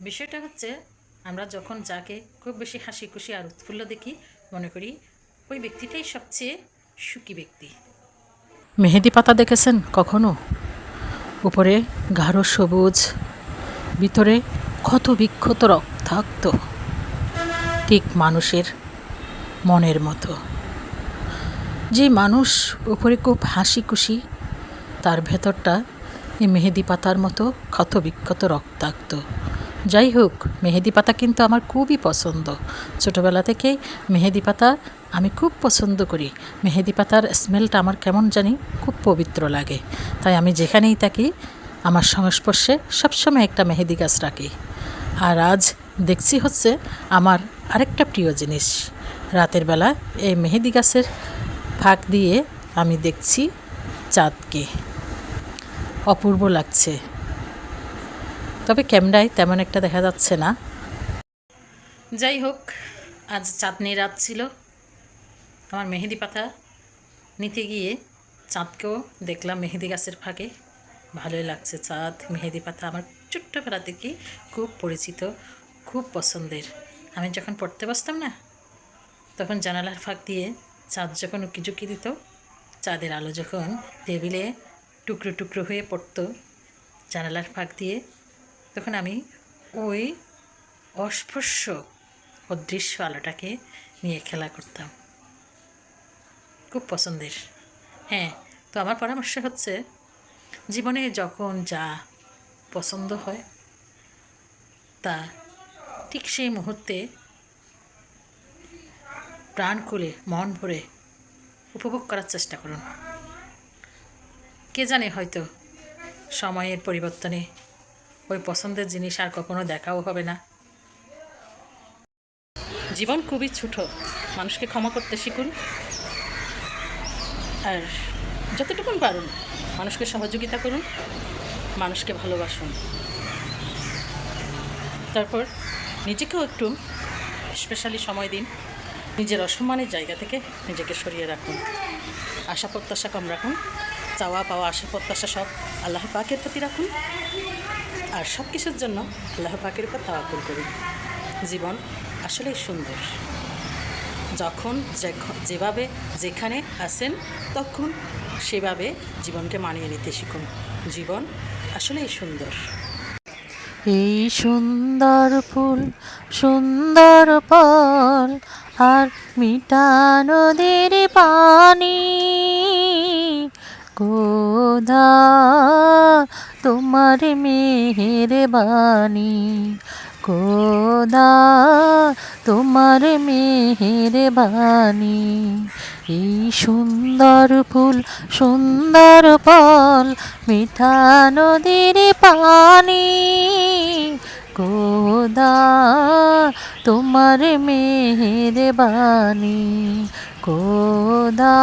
বিষয়টা হচ্ছে, আমরা যখন যাকে খুব বেশি হাসি খুশি আর উৎফুল্ল দেখি, মনে করি ওই ব্যক্তিটাই সবচেয়ে সুখী ব্যক্তি। মেহেদি পাতা দেখেছেন কখনো? উপরে গাঢ় সবুজ, ভিতরে ক্ষত বিক্ষত রক্তাক্ত, ঠিক মানুষের মনের মতো। যে মানুষ উপরে খুব হাসি খুশি, তার ভেতরটা এই মেহেদি পাতার মতো ক্ষত বিক্ষত রক্তাক্ত। যাই হোক মেহেদি পাতা কিন্তু আমার খুবই পছন্দ। ছোটোবেলা থেকেই মেহেদি পাতা আমি খুব পছন্দ করি। মেহেদি পাতার স্মেলটা আমার কেমন জানি খুব পবিত্র লাগে। তাই আমি যেখানেই থাকি, আমার সংস্পর্শে সবসময় একটা মেহেদি গাছ রাখি। আর আজ দেখছি হচ্ছে আমার আরেকটা প্রিয় জিনিস। রাতের বেলা এই মেহেদি গাছের ফাঁক দিয়ে আমি দেখছি চাঁদকে। অপূর্ব লাগছে। ক্যামেরায় তেমন একটা দেখা যাচ্ছে না। যাই হোক, আজ চাঁদনি রাত ছিল। আমার মেহেদি পাতা নিতে গিয়ে চাঁদকেও দেখলাম মেহেদি গাছের ফাঁকে। ভালোই লাগছে চাঁদ, মেহেদি পাতা আমার ছোট্টবেলা থেকে খুব পরিচিত, খুব পছন্দের। আমি যখন পড়তে বসতাম না, তখন জানালার ফাঁক দিয়ে চাঁদ যখন উকি ঝুঁকি দিত, চাঁদের আলো যখন টেবিলে টুকরো টুকরো হয়ে পড়তো, জানালার ফাঁক দিয়ে তখন আমি ওই অস্পর্শ অদৃশ্য আলোটাকে নিয়ে খেলা করতাম। খুব পছন্দের। হ্যাঁ তো আমার পরামর্শ হচ্ছে জীবনে যখন যা পছন্দ হয়, তা ঠিক সেই মুহূর্তে প্রাণ খুলে মন ভরে উপভোগ করার চেষ্টা করুন। কে জানে হয়তো সময়ের পরিবর্তনে ওই পছন্দের জিনিস আর কখনো দেখাও হবে না। জীবন খুবই ছোট। মানুষকে ক্ষমা করতে শিখুন। আর যতটুকুন পারুন, মানুষকে সহযোগিতা করুন, মানুষকে ভালোবাসুন। তারপর নিজেকেও একটু স্পেশালি সময় দিন। নিজের অসম্মানের জায়গা থেকে নিজেকে সরিয়ে রাখুন। আশা প্রত্যাশা কম রাখুন। চাওয়া পাওয়া, আশা প্রত্যাশা সব আল্লাহ পাকের প্রতি রাখুন। আর সব কিছুর জন্য আল্লাহ পাকের উপর তাওয়াক্কুল করি জীবন আসলেই সুন্দর। যখন যেখ- যেভাবে যেখানে আছেন, তখন সেভাবে জীবনকে মানিয়ে নিতে শিখুন। জীবন আসলেই সুন্দর। এই সুন্দর ফুল, সুন্দর ফল, আর মিঠা পানি গোধা তোমার মেহের বাণী গোদা তোমার মেহের বাণী এই সুন্দর ফুল, সুন্দর ফল মিঠা নদীর পানি। গোদা তোমার মেহের বাণী গোদা